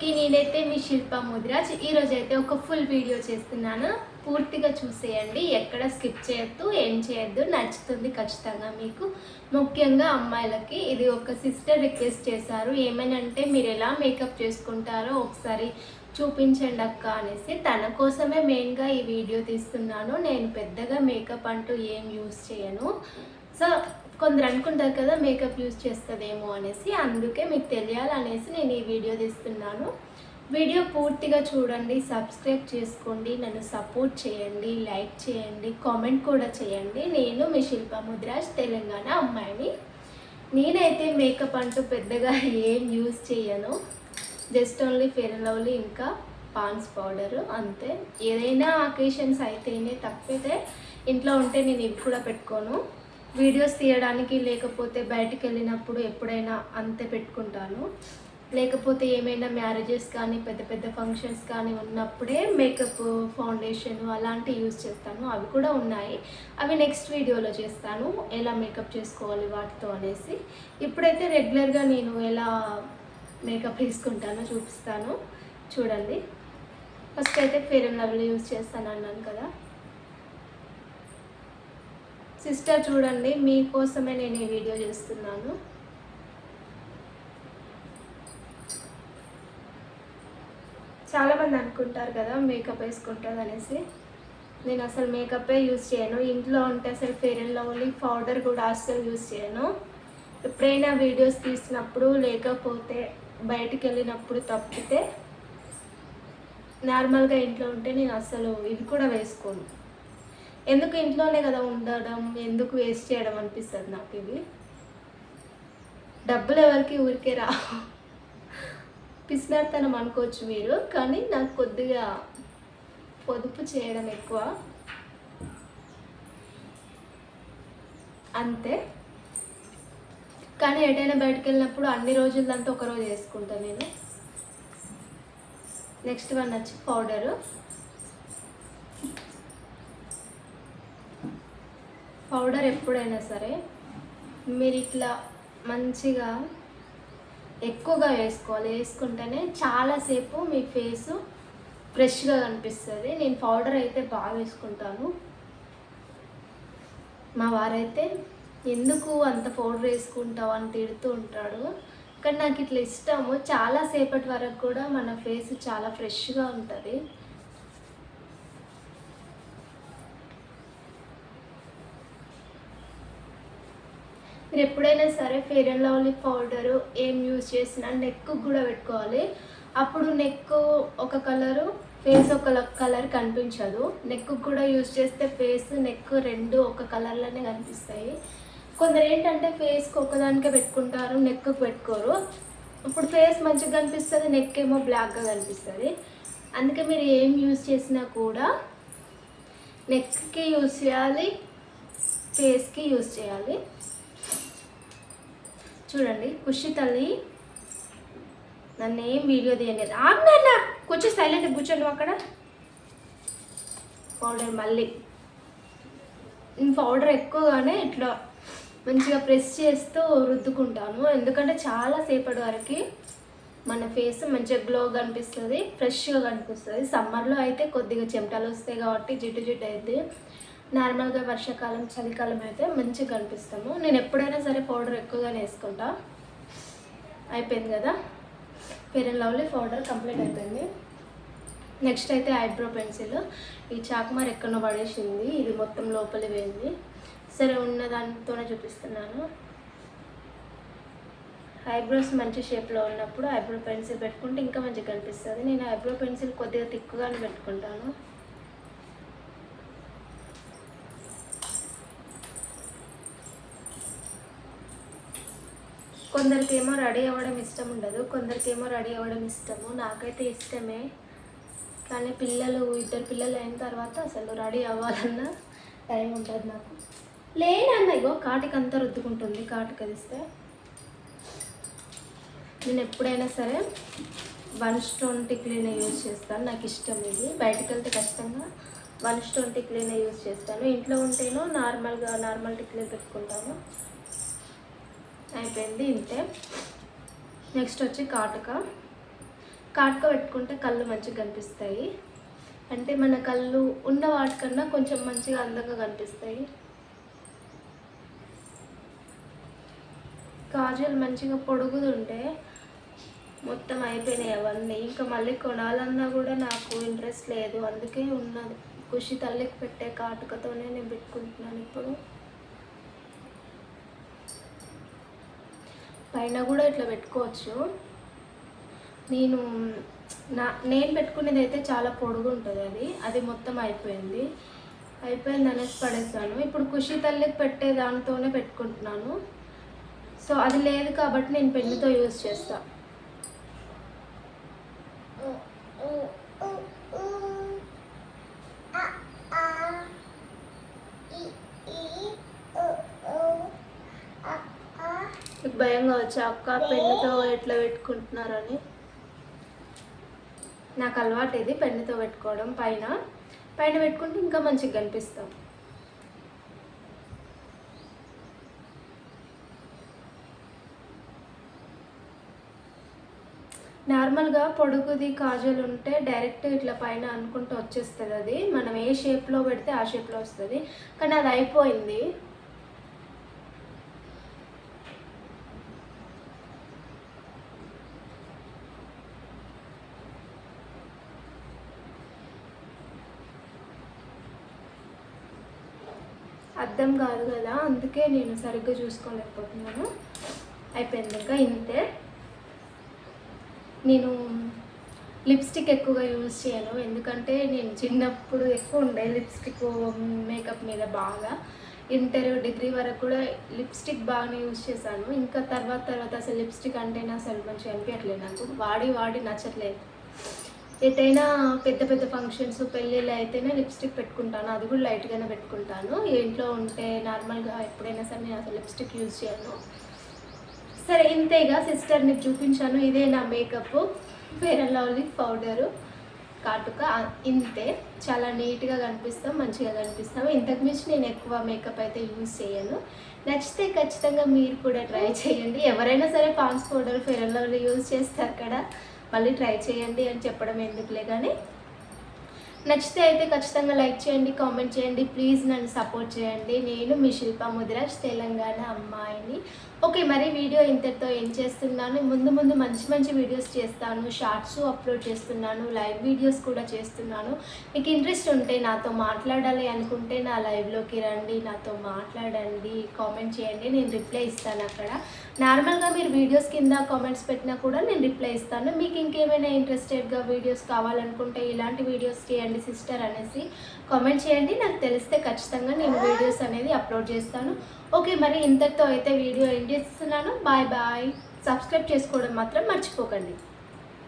కి నేనైతే మీ శిల్ప ముదిరాజ్. ఈరోజు అయితే ఒక ఫుల్ వీడియో చేస్తున్నాను. పూర్తిగా చూసేయండి. ఎక్కడ స్కిప్ చేయొద్దు ఏం చేయొద్దు. నచ్చుతుంది ఖచ్చితంగా మీకు. ముఖ్యంగా అమ్మాయిలకి ఇది ఒక సిస్టర్ రిక్వెస్ట్ చేశారు. ఏమనంటే మీరు ఎలా మేకప్ చేసుకుంటారో ఒకసారి చూపించండి అక్క అనేసి. తన కోసమే మెయిన్గా ఈ వీడియో తీస్తున్నాను. నేను పెద్దగా మేకప్ అంటూ ఏం యూస్ చేయను. సో కొందరు అనుకుంటారు కదా మేకప్ యూజ్ చేస్తుందేమో అనేసి. అందుకే మీకు తెలియాలనేసి నేను ఈ వీడియో తీస్తున్నాను. వీడియో పూర్తిగా చూడండి సబ్స్క్రైబ్ చేసుకోండి నన్ను సపోర్ట్ చేయండి లైక్ చేయండి కామెంట్ కూడా చేయండి. నేను మీ శిల్ప ముద్రాజ్ తెలంగాణ అమ్మాయిని. నేనైతే మేకప్ అంటూ పెద్దగా ఏం యూజ్ చేయను. Just only Fair and Lovely ఇంకా పాన్స్ పౌడరు అంతే. ఏదైనా అకేషన్స్ అయితేనే తప్పితే ఇంట్లో ఉంటే నేను ఇవి కూడా పెట్టుకోను. వీడియోస్ తీయడానికి లేకపోతే బయటికి వెళ్ళినప్పుడు ఎప్పుడైనా అంతే పెట్టుకుంటాను. లేకపోతే ఏమైనా మ్యారేజెస్ కానీ పెద్ద పెద్ద ఫంక్షన్స్ కానీ ఉన్నప్పుడే మేకప్ ఫౌండేషన్ అలాంటివి యూజ్ చేస్తాను. అవి కూడా ఉన్నాయి. అవి నెక్స్ట్ వీడియోలో చేస్తాను. ఎలా మేకప్ చేసుకోవాలి వాటితో అనేసి. ఇప్పుడైతే రెగ్యులర్గా నేను ఎలా మేకప్ వేసుకుంటానో చూపిస్తాను. చూడండి. ఫస్ట్ అయితే ఫేర్ అండ్ లవ్లీ యూజ్ చేస్తాను అన్నాను కదా. సిస్టర్ చూడండి మీకోసమే నేను ఈ వీడియో చేస్తున్నాను. చాలామంది అనుకుంటారు కదా మేకప్ వేసుకుంటుంది అనేసి నేను అసలు మేకప్పే యూజ్ చేయను. ఇంట్లో ఉంటే అసలు ఫెయిర్ అండ్ లవ్లీ పౌడర్ కూడా అస్సలు యూజ్ చేయను. ఎప్పుడైనా వీడియోస్ తీసినప్పుడు లేకపోతే బయటికి వెళ్ళినప్పుడు తప్పితే నార్మల్గా ఇంట్లో ఉంటే నేను అసలు ఇది కూడా వేసుకోను. ఎందుకు ఇంట్లోనే కదా ఉండడం ఎందుకు వేస్ట్ చేయడం అనిపిస్తుంది నాకు ఇవి డబ్బులు ఎవరికి ఊరికే రా పిసినార్తనం అనుకోవచ్చు మీరు కానీ నాకు కొద్దిగా పొదుపు చేయడం ఎక్కువ. అంతే. కానీ ఎటైనా బయటకు వెళ్ళినప్పుడు అన్ని రోజులంతా ఒక రోజు వేసుకుంటాను నేను. నెక్స్ట్ వన్ వచ్చి పౌడరు. పౌడర్ ఎప్పుడైనా సరే మీరు ఇట్లా మంచిగా ఎక్కువగా వేసుకోవాలి. వేసుకుంటేనే చాలాసేపు మీ ఫేస్ ఫ్రెష్గా కనిపిస్తుంది. నేను పౌడర్ అయితే బాగా వేసుకుంటాను. మా వారైతే ఎందుకు అంత పౌడర్ వేసుకుంటావు అని తిడుతూ ఉంటాడు. కానీ నాకు ఇట్లా ఇష్టము. చాలా సేపటి వరకు కూడా మన ఫేస్ చాలా ఫ్రెష్గా ఉంటుంది. మీరు ఎప్పుడైనా సరే ఫెయిర్ అండ్ లవ్లీ పౌడరు ఏం యూజ్ చేసినా నెక్ కూడా పెట్టుకోవాలి. అప్పుడు నెక్ ఒక కలరు ఫేస్ ఒక కలర్ కనిపించదు. నెక్ కూడా యూజ్ చేస్తే ఫేస్ నెక్ రెండు ఒక కలర్లోనే కనిపిస్తాయి. కొందరు ఏంటంటే ఫేస్కి ఒకదానికే పెట్టుకుంటారు నెక్కు పెట్టుకోరు. ఇప్పుడు ఫేస్ మంచిగా కనిపిస్తుంది నెక్ ఏమో బ్లాక్గా కనిపిస్తుంది. అందుకే మీరు ఏం యూజ్ చేసినా కూడా నెక్కి యూజ్ చేయాలి ఫేస్కి యూజ్ చేయాలి. చూడండి కుషి తల్లి. నన్ను ఏం వీడియో తీయలేదు. ఆగ్నా కొంచెం సైలెంట్ కూర్చోండి అక్కడ. పౌడర్ మళ్ళీ. పౌడర్ ఎక్కువగానే ఇట్లా మంచిగా ప్రెస్ చేస్తూ రుద్దుకుంటాను. ఎందుకంటే చాలా సేపటి వరకు మన ఫేస్ మంచిగా గ్లో కనిపిస్తుంది ఫ్రెష్గా కనిపిస్తుంది. సమ్మర్లో అయితే కొద్దిగా చెమటలు వస్తాయి కాబట్టి జిడ్డు జిడ్డు అయితే నార్మల్గా వర్షాకాలం చలికాలం అయితే మంచిగా కనిపిస్తాము. నేను ఎప్పుడైనా సరే పౌడర్ ఎక్కువగానే వేసుకుంటా. అయిపోయింది కదా? Fair and Lovely powder complete అయిపోయింది. నెక్స్ట్ అయితే ఐబ్రో పెన్సిల్. ఈ చాకుమార్ ఎక్కడో పడేసింది. ఇది మొత్తం లోపలి పోయింది. సరే ఉన్న దానితోనే చూపిస్తున్నాను. ఐబ్రోస్ మంచి షేప్లో ఉన్నప్పుడు ఐబ్రో పెన్సిల్ పెట్టుకుంటే ఇంకా మంచిగా కనిపిస్తుంది. నేను ఐబ్రో పెన్సిల్ కొద్దిగా తిక్కుగానే పెట్టుకుంటాను. కొందరికేమో రెడీ అవ్వడం ఇష్టం ఉండదు కొందరికేమో రెడీ అవ్వడం ఇష్టము. నాకైతే ఇష్టమే. కానీ పిల్లలు ఇద్దరు పిల్లలు అయిన తర్వాత అసలు రెడీ అవ్వాలన్న టైం ఉంటుంది నాకు. లేనన్న ఇగో కాటికి అంతా రుద్దుకుంటుంది కాటికి కదిస్తే నేను ఎప్పుడైనా సరే వన్ స్టోన్ టిక్లీనే యూజ్ చేస్తాను నాకు ఇష్టం ఇది. బయటకు వెళ్తే ఖచ్చితంగా వన్ స్టోన్ టిక్లీనే యూజ్ చేస్తాను. ఇంట్లో ఉంటేనో నార్మల్గా నార్మల్ టిక్లీ పెట్టుకుంటాను. అయిపోయింది ఇంతే. నెక్స్ట్ వచ్చి కాటుక. కాటుక పెట్టుకుంటే కళ్ళు మంచిగా కనిపిస్తాయి. అంటే మన కళ్ళు ఉన్న వాటికన్నా కొంచెం మంచిగా అందంగా కనిపిస్తాయి. కాజల్ మంచిగా పొడుగుతుంటే మొత్తం అయిపోయినాయి అవన్నీ. ఇంకా మళ్ళీ కొనాలన్నా కూడా నాకు ఇంట్రెస్ట్ లేదు. అందుకే ఉన్నది. ఖుషి తల్లికి పెట్టే కాటుకతోనే నేను పెట్టుకుంటున్నాను ఇప్పుడు. పైన కూడా ఇట్లా పెట్టుకోవచ్చు. నేను నా నేను పెట్టుకునేది అయితే చాలా పొడుగు ఉంటుంది అది. అది మొత్తం అయిపోయింది. అయిపోయింది అనేసి పడేస్తాను ఇప్పుడు ఖుషి తల్లికి పెట్టే దానితోనే పెట్టుకుంటున్నాను. సో అది లేదు కాబట్టి నేను పెన్నుతో యూజ్ చేస్తాను మీకు భయంగా వచ్చా అక్క పెన్నుతో ఎట్లా పెట్టుకుంటున్నారని. నాకు అలవాటు ఇది పెన్నుతో పెట్టుకోవడం పైన. పైన పెట్టుకుంటే ఇంకా మంచిగా కనిపిస్తాం. నార్మల్గా పొడుగుది కాజల్ ఉంటే డైరెక్ట్ ఇట్లా పైన అనుకుంటూ వచ్చేస్తుంది అది. మనం ఏ షేప్లో పెడితే ఆ షేప్లో వస్తుంది. కానీ అది అయిపోయింది. అర్థం కాదు కదా అందుకే నేను సరిగ్గా చూసుకోలేకపోతున్నాను. అయిపోయింది ఇంకా ఇంతే. నేను లిప్స్టిక్ ఎక్కువగా యూజ్ చేయను ఎందుకంటే నేను చిన్నప్పుడు ఎక్కువ ఉండే లిప్స్టిక్ మేకప్ మీద బాగా. ఇంటర్ డిగ్రీ వరకు కూడా లిప్స్టిక్ బాగానే యూజ్ చేశాను. ఇంకా తర్వాత తర్వాత అసలు లిప్స్టిక్ అంటేనే అసలు మంచిగా అనిపించట్లేదు నాకు. వాడి వాడి నచ్చట్లేదు. ఎటైనా పెద్ద పెద్ద ఫంక్షన్స్ పెళ్ళిళ్ళు అయితేనే లిప్స్టిక్ పెట్టుకుంటాను. అది కూడా లైట్గానే పెట్టుకుంటాను. ఇంట్లో ఉంటే నార్మల్గా ఎప్పుడైనా సరే నేను అసలు లిప్స్టిక్ యూజ్ చేయను. సరే ఇంతేగా సిస్టర్ నీకు చూపించాను. ఇదే నా makeup Fair and Lovely powder కాటుక ఇంతే. చాలా నీట్గా కనిపిస్తాం మంచిగా కనిపిస్తాం. ఇంతకు మించి నేను ఎక్కువ మేకప్ అయితే యూజ్ చేయను. నచ్చితే ఖచ్చితంగా మీరు కూడా ట్రై చేయండి. ఎవరైనా సరే Pond's powder Fair and Lovely use చేస్తారు కదా. మళ్ళీ ట్రై చేయండి అని చెప్పడం ఎందుకులే కానీ. నచ్చితే అయితే ఖచ్చితంగా లైక్ చేయండి కామెంట్ చేయండి ప్లీజ్ నన్ను సపోర్ట్ చేయండి. నేను మీ శిల్ప ముదిరాజ్ తెలంగాణ అమ్మాయిని. ఓకే మరి వీడియో ఇంతటితో ఏం చేస్తున్నాను? ముందు ముందు మంచి మంచి వీడియోస్ చేస్తాను. షార్ట్స్ అప్లోడ్ చేస్తున్నాను. లైవ్ వీడియోస్ కూడా చేస్తున్నాను. మీకు ఇంట్రెస్ట్ ఉంటే నాతో మాట్లాడాలి అనుకుంటే నా లైవ్లోకి రండి. నాతో మాట్లాడండి కామెంట్ చేయండి. నేను రిప్లై ఇస్తాను అక్కడ. నార్మల్గా మీరు వీడియోస్ కింద కామెంట్స్ పెట్టినా కూడా నేను రిప్లై ఇస్తాను. మీకు ఇంకేమైనా ఇంట్రెస్టెడ్గా వీడియోస్ కావాలనుకుంటే ఇలాంటి వీడియోస్ చేయండి సిస్టర్ అనేసి కామెంట్ చేయండి. నాకు తెలిస్తే ఖచ్చితంగా నేను వీడియోస్ అనేది అప్లోడ్ చేస్తాను. ఓకే మరి ఇంతటితో అయితే వీడియో ఎండ్ చేస్తున్నాను. Bye bye. సబ్స్క్రైబ్ చేసుకోవడం మాత్రం మర్చిపోకండి.